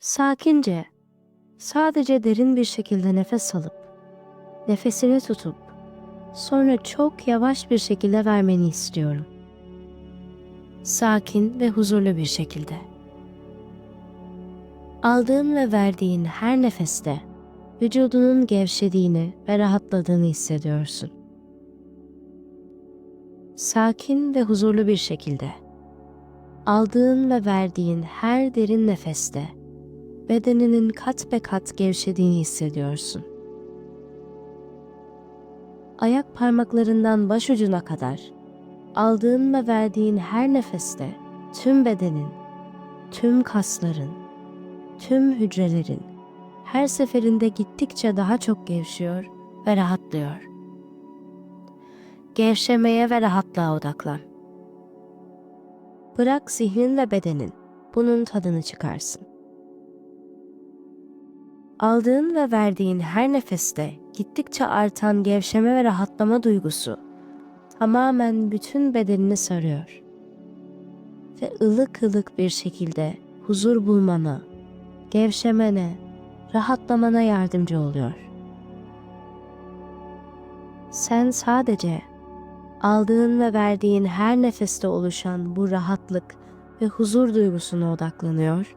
Sakince, sadece derin bir şekilde nefes alıp, nefesini tutup, sonra çok yavaş bir şekilde vermeni istiyorum. Sakin ve huzurlu bir şekilde. Aldığın ve verdiğin her nefeste vücudunun gevşediğini ve rahatladığını hissediyorsun. Sakin ve huzurlu bir şekilde. Aldığın ve verdiğin her derin nefeste bedeninin kat be kat gevşediğini hissediyorsun. Ayak parmaklarından baş ucuna kadar aldığın ve verdiğin her nefeste tüm bedenin, tüm kasların, tüm hücrelerin her seferinde gittikçe daha çok gevşiyor ve rahatlıyor. Gevşemeye ve rahatlığa odaklan. Bırak zihnin ve bedenin bunun tadını çıkarsın. Aldığın ve verdiğin her nefeste gittikçe artan gevşeme ve rahatlama duygusu tamamen bütün bedenini sarıyor. Ve ılık ılık bir şekilde huzur bulmana, gevşemene, rahatlamana yardımcı oluyor. Sen sadece aldığın ve verdiğin her nefeste oluşan bu rahatlık ve huzur duygusuna odaklanıyor.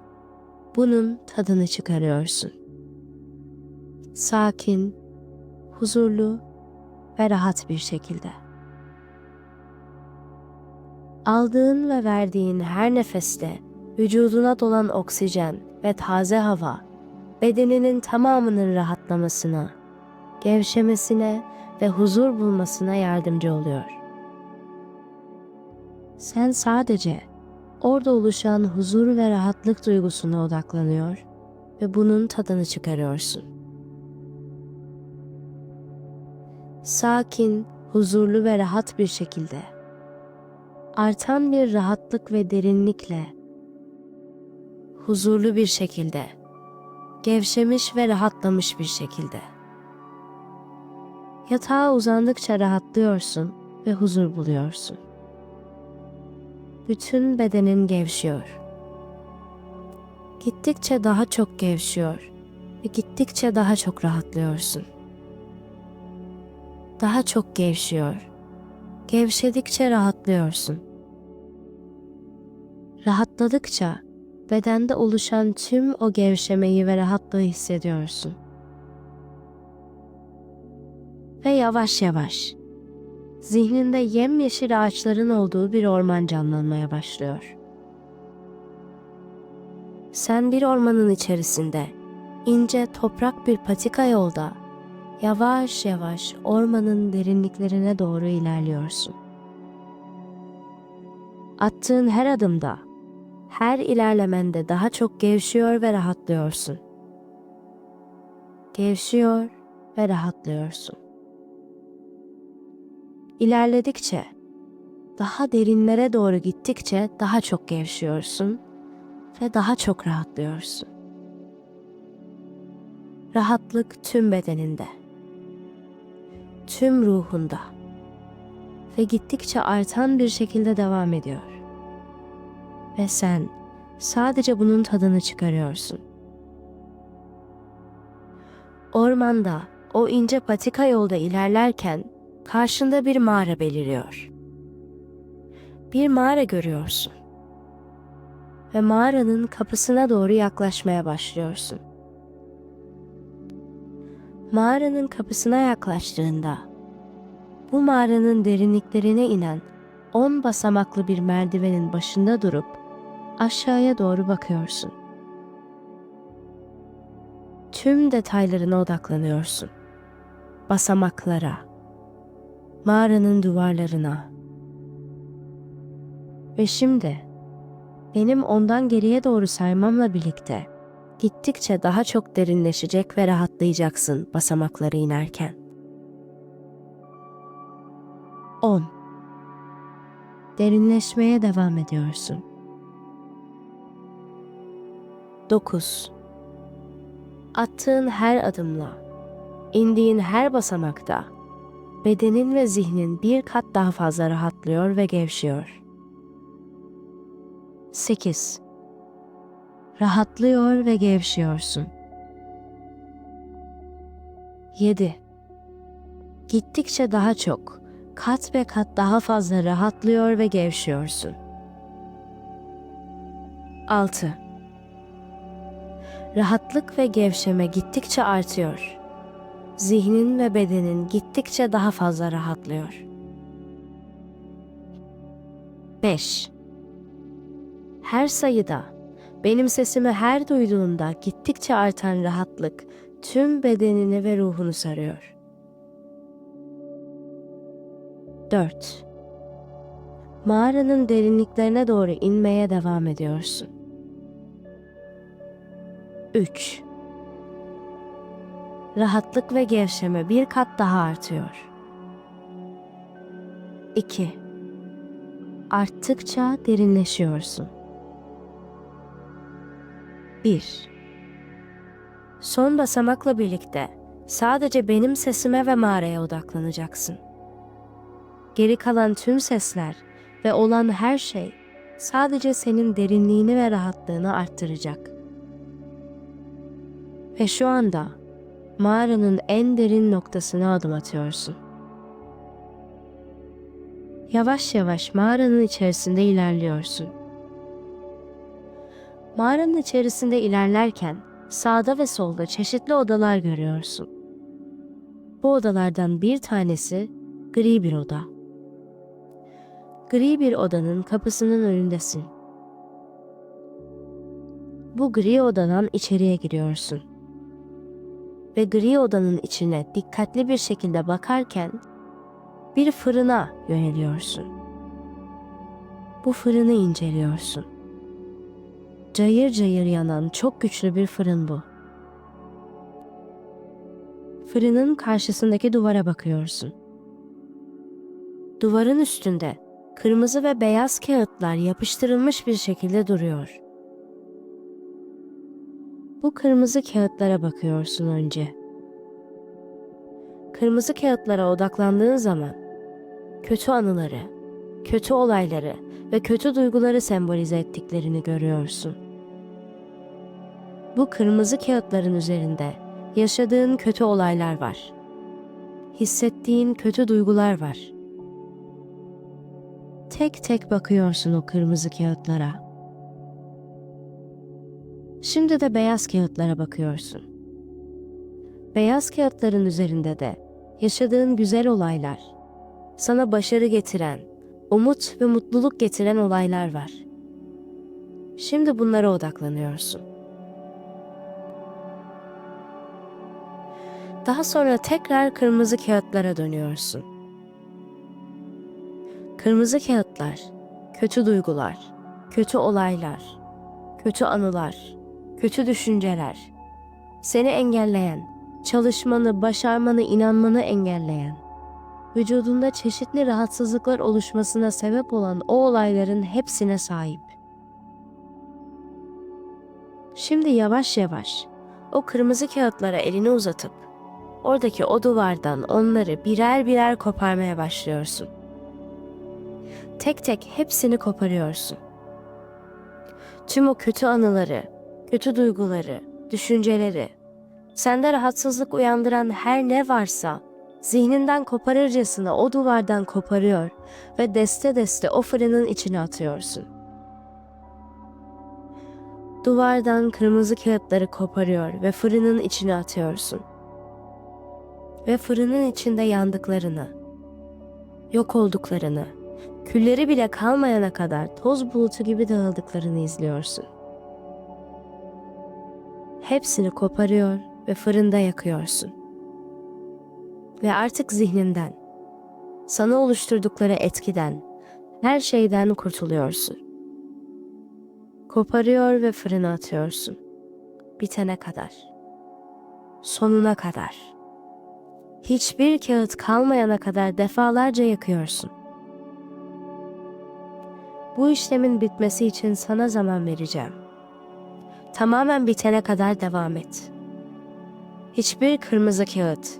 Bunun tadını çıkarıyorsun. Sakin, huzurlu ve rahat bir şekilde. Aldığın ve verdiğin her nefeste vücuduna dolan oksijen ve taze hava bedeninin tamamının rahatlamasına, gevşemesine ve huzur bulmasına yardımcı oluyor. Sen sadece orada oluşan huzur ve rahatlık duygusuna odaklanıyor ve bunun tadını çıkarıyorsun. Sakin, huzurlu ve rahat bir şekilde artan bir rahatlık ve derinlikle huzurlu bir şekilde gevşemiş ve rahatlamış bir şekilde Yatağa uzandıkça rahatlıyorsun ve huzur buluyorsun. Bütün bedenin gevşiyor. Gittikçe daha çok gevşiyor ve gittikçe daha çok rahatlıyorsun. Daha çok gevşiyor. Gevşedikçe rahatlıyorsun. Rahatladıkça bedende oluşan tüm o gevşemeyi ve rahatlığı hissediyorsun ve yavaş yavaş zihninde yemyeşil ağaçların olduğu bir orman canlanmaya başlıyor. Sen bir ormanın içerisinde ince toprak bir patika yolda yavaş yavaş ormanın derinliklerine doğru ilerliyorsun. Attığın her adımda, her ilerlemende daha çok gevşiyor ve rahatlıyorsun. Gevşiyor ve rahatlıyorsun. İlerledikçe, daha derinlere doğru gittikçe daha çok gevşiyorsun ve daha çok rahatlıyorsun. Rahatlık tüm bedeninde, tüm ruhunda ve gittikçe artan bir şekilde devam ediyor. Ve sen sadece bunun tadını çıkarıyorsun. Ormanda o ince patika yolda ilerlerken karşında bir mağara beliriyor. Bir mağara görüyorsun. Ve mağaranın kapısına doğru yaklaşmaya başlıyorsun. Mağaranın kapısına yaklaştığında bu mağaranın derinliklerine inen on basamaklı bir merdivenin başında durup aşağıya doğru bakıyorsun. Tüm detaylarına odaklanıyorsun. Basamaklara, mağaranın duvarlarına. Ve şimdi benim ondan geriye doğru saymamla birlikte gittikçe daha çok derinleşecek ve rahatlayacaksın basamakları inerken. 10. Derinleşmeye devam ediyorsun. 9. Attığın her adımla, indiğin her basamakta bedenin ve zihnin bir kat daha fazla rahatlıyor ve gevşiyor. 8. rahatlıyor ve gevşiyorsun. 7. Gittikçe daha çok, kat ve kat daha fazla rahatlıyor ve gevşiyorsun. 6. Rahatlık ve gevşeme gittikçe artıyor. Zihnin ve bedenin gittikçe daha fazla rahatlıyor. 5. Her sayıda, benim sesimi her duyduğunda gittikçe artan rahatlık tüm bedenini ve ruhunu sarıyor. 4. Mağaranın derinliklerine doğru inmeye devam ediyorsun. 3. Rahatlık ve gevşeme bir kat daha artıyor. 2. Arttıkça derinleşiyorsun. 1. Son basamakla birlikte sadece benim sesime ve mağaraya odaklanacaksın. Geri kalan tüm sesler ve olan her şey sadece senin derinliğini ve rahatlığını arttıracak. Ve şu anda mağaranın en derin noktasına adım atıyorsun. Yavaş yavaş mağaranın içerisinde ilerliyorsun. Mağaranın içerisinde ilerlerken sağda ve solda çeşitli odalar görüyorsun. Bu odalardan bir tanesi gri bir oda. Gri bir odanın kapısının önündesin. Bu gri odadan içeriye giriyorsun. Ve gri odanın içine dikkatli bir şekilde bakarken bir fırına yöneliyorsun. Bu fırını inceliyorsun. Cayır cayır yanan çok güçlü bir fırın bu. Fırının karşısındaki duvara bakıyorsun. Duvarın üstünde kırmızı ve beyaz kağıtlar yapıştırılmış bir şekilde duruyor. Bu kırmızı kağıtlara bakıyorsun önce. Kırmızı kağıtlara odaklandığın zaman kötü anıları, kötü olayları ve kötü duyguları sembolize ettiklerini görüyorsun. Bu kırmızı kağıtların üzerinde yaşadığın kötü olaylar var. Hissettiğin kötü duygular var. Tek tek bakıyorsun o kırmızı kağıtlara. Şimdi de beyaz kağıtlara bakıyorsun. Beyaz kağıtların üzerinde de yaşadığın güzel olaylar, sana başarı getiren, umut ve mutluluk getiren olaylar var. Şimdi bunlara odaklanıyorsun. Daha sonra tekrar kırmızı kağıtlara dönüyorsun. Kırmızı kağıtlar, kötü duygular, kötü olaylar, kötü anılar, kötü düşünceler, seni engelleyen, çalışmanı, başarmanı, inanmanı engelleyen, vücudunda çeşitli rahatsızlıklar oluşmasına sebep olan o olayların hepsine sahip. Şimdi yavaş yavaş o kırmızı kağıtlara elini uzatıp oradaki o duvardan onları birer birer koparmaya başlıyorsun. Tek tek hepsini koparıyorsun. Tüm o kötü anıları, kötü duyguları, düşünceleri, sende rahatsızlık uyandıran her ne varsa zihninden koparırcasına o duvardan koparıyor ve deste deste o fırının içine atıyorsun. Duvardan kırmızı kağıtları koparıyor ve fırının içine atıyorsun. Ve fırının içinde yandıklarını, yok olduklarını, külleri bile kalmayana kadar toz bulutu gibi dağıldıklarını izliyorsun. Hepsini koparıyor ve fırında yakıyorsun. Ve artık zihninden, sana oluşturdukları etkiden, her şeyden kurtuluyorsun. Koparıyor ve fırına atıyorsun. Bitene kadar. Sonuna kadar. Hiçbir kağıt kalmayana kadar defalarca yakıyorsun. Bu işlemin bitmesi için sana zaman vereceğim. Tamamen bitene kadar devam et. Hiçbir kırmızı kağıt,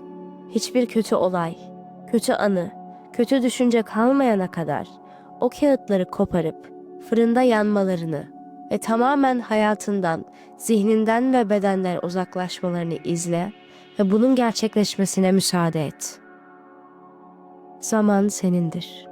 hiçbir kötü olay, kötü anı, kötü düşünce kalmayana kadar o kağıtları koparıp fırında yanmalarını ve tamamen hayatından, zihninden ve bedenden uzaklaşmalarını izle ve bunun gerçekleşmesine müsaade et. Zaman senindir.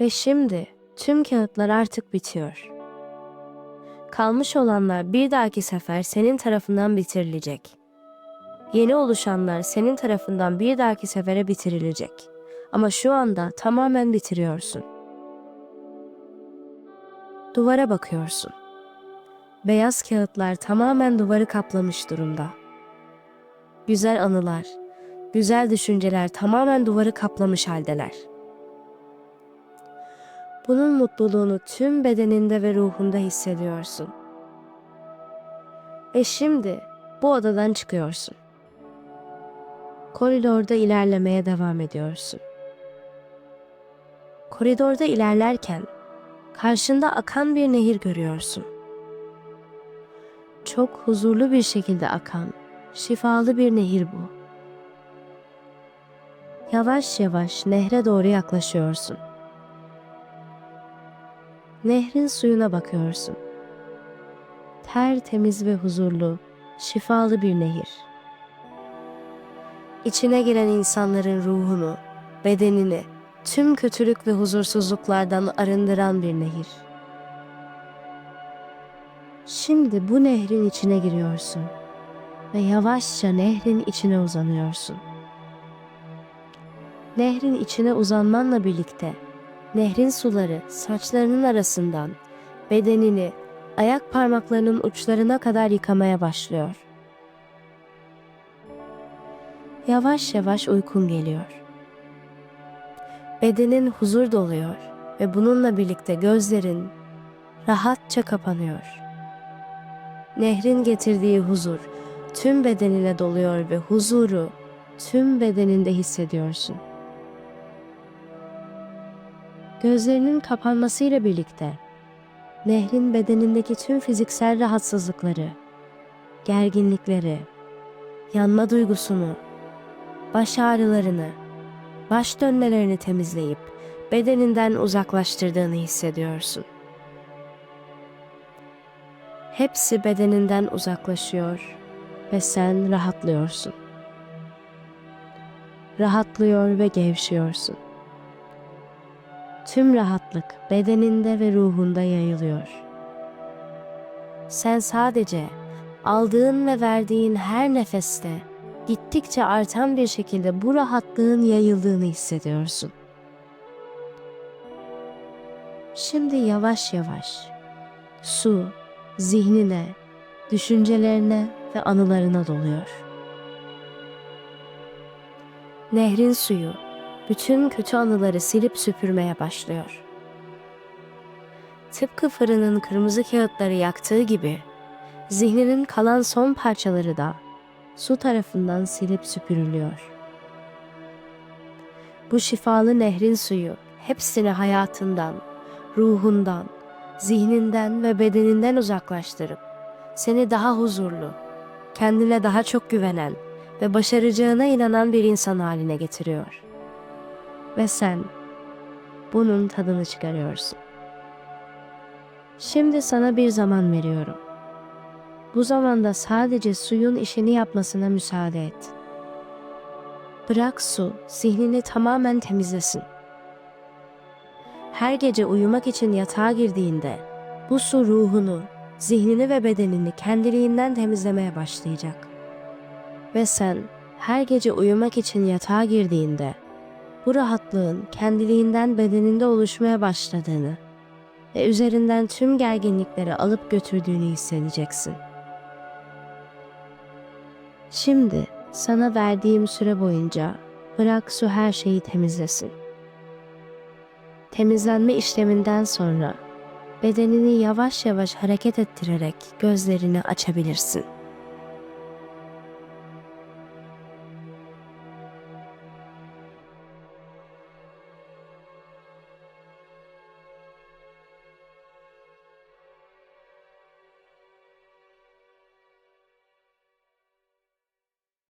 Ve şimdi tüm kağıtlar artık bitiyor. Kalmış olanlar bir dahaki sefer senin tarafından bitirilecek. Yeni oluşanlar senin tarafından bir dahaki sefere bitirilecek. Ama şu anda tamamen bitiriyorsun. Duvara bakıyorsun. Beyaz kağıtlar tamamen duvarı kaplamış durumda. Güzel anılar, güzel düşünceler tamamen duvarı kaplamış haldeler. Bunun mutluluğunu tüm bedeninde ve ruhunda hissediyorsun. Ve şimdi bu odadan çıkıyorsun. Koridorda ilerlemeye devam ediyorsun. Koridorda ilerlerken karşında akan bir nehir görüyorsun. Çok huzurlu bir şekilde akan, şifalı bir nehir bu. Yavaş yavaş nehre doğru yaklaşıyorsun. Nehrin suyuna bakıyorsun. Tertemiz ve huzurlu, şifalı bir nehir. İçine giren insanların ruhunu, bedenini, tüm kötülük ve huzursuzluklardan arındıran bir nehir. Şimdi bu nehrin içine giriyorsun ve yavaşça nehrin içine uzanıyorsun. Nehrin içine uzanmanla birlikte nehrin suları saçlarının arasından bedenini ayak parmaklarının uçlarına kadar yıkamaya başlıyor. Yavaş yavaş uykun geliyor. Bedenin huzur doluyor ve bununla birlikte gözlerin rahatça kapanıyor. Nehrin getirdiği huzur tüm bedenine doluyor ve huzuru tüm bedeninde hissediyorsun. Gözlerinin kapanmasıyla birlikte nehrin bedenindeki tüm fiziksel rahatsızlıkları, gerginlikleri, yanma duygusunu, baş ağrılarını, baş dönmelerini temizleyip bedeninden uzaklaştırdığını hissediyorsun. Hepsi bedeninden uzaklaşıyor ve sen rahatlıyorsun. Rahatlıyor ve gevşiyorsun. Tüm rahatlık bedeninde ve ruhunda yayılıyor. Sen sadece aldığın ve verdiğin her nefeste gittikçe artan bir şekilde bu rahatlığın yayıldığını hissediyorsun. Şimdi yavaş yavaş su zihnine, düşüncelerine ve anılarına doluyor. Nehrin suyu bütün kötü anıları silip süpürmeye başlıyor. Tıpkı fırının kırmızı kağıtları yaktığı gibi zihninin kalan son parçaları da su tarafından silip süpürülüyor. Bu şifalı nehrin suyu hepsini hayatından, ruhundan, zihninden ve bedeninden uzaklaştırıp seni daha huzurlu, kendine daha çok güvenen ve başaracağına inanan bir insan haline getiriyor. Ve sen bunun tadını çıkarıyorsun. Şimdi sana bir zaman veriyorum. Bu zamanda sadece suyun işini yapmasına müsaade et. Bırak su zihnini tamamen temizlesin. Her gece uyumak için yatağa girdiğinde bu su ruhunu, zihnini ve bedenini kendiliğinden temizlemeye başlayacak. Ve sen her gece uyumak için yatağa girdiğinde bu rahatlığın kendiliğinden bedeninde oluşmaya başladığını ve üzerinden tüm gerginlikleri alıp götürdüğünü hissedeceksin. Şimdi sana verdiğim süre boyunca bırak su her şeyi temizlesin. Temizlenme işleminden sonra bedenini yavaş yavaş hareket ettirerek gözlerini açabilirsin.